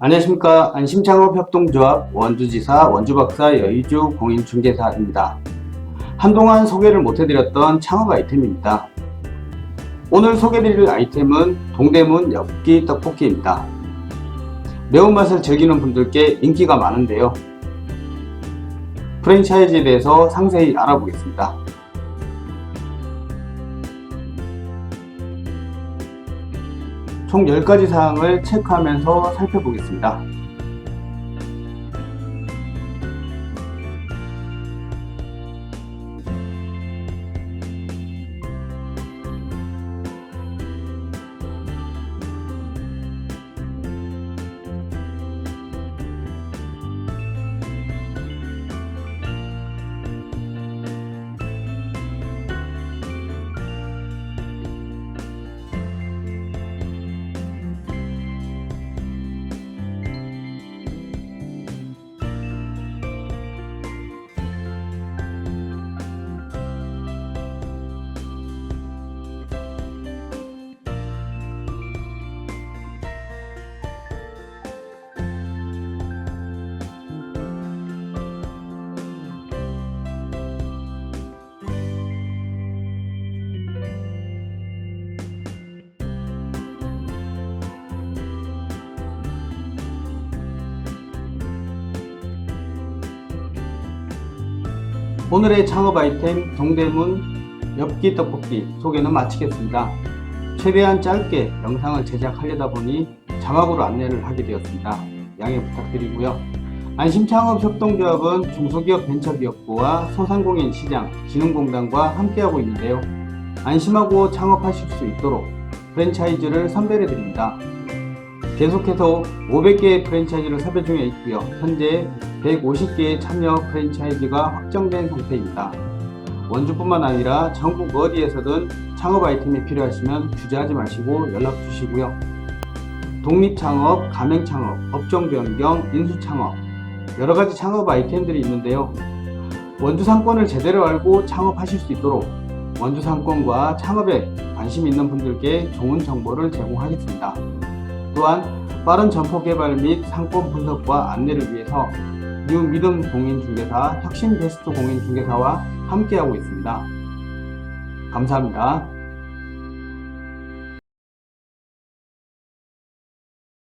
안녕하십니까 안심창업협동조합 원주지사 원주박사 여의주 공인중개사입니다. 한동안 소개를 못해드렸던 창업 아이템입니다. 오늘 소개드릴 아이템은 동대문 엽기 떡볶이입니다. 매운맛을 즐기는 분들께 인기가 많은데요. 프랜차이즈에 대해서 상세히 알아보겠습니다. 총 10가지 사항을 체크하면서 살펴보겠습니다. 오늘의 창업 아이템 동대문 엽기 떡볶이 소개는 마치겠습니다. 최대한 짧게 영상을 제작하려다 보니 자막으로 안내를 하게 되었습니다. 양해 부탁드리고요. 안심창업협동조합은 중소기업 벤처기업부와 소상공인 시장 진흥공단과 함께하고 있는데요. 안심하고 창업하실 수 있도록 프랜차이즈를 선별해 드립니다. 계속해서 500개의 프랜차이즈를 섭외 중에 있고요. 현재 150개의 참여 프랜차이즈가 확정된 상태입니다. 원주뿐만 아니라 전국 어디에서든 창업 아이템이 필요하시면 주저하지 마시고 연락 주시고요. 독립창업, 가맹창업, 업종 변경, 인수창업 여러 가지 창업 아이템들이 있는데요. 원주 상권을 제대로 알고 창업하실 수 있도록 원주 상권과 창업에 관심 있는 분들께 좋은 정보를 제공하겠습니다. 또한 빠른 점포 개발 및 상권 분석과 안내를 위해서 뉴 믿음 공인중개사 혁신 베스트 공인중개사와 함께하고 있습니다. 감사합니다.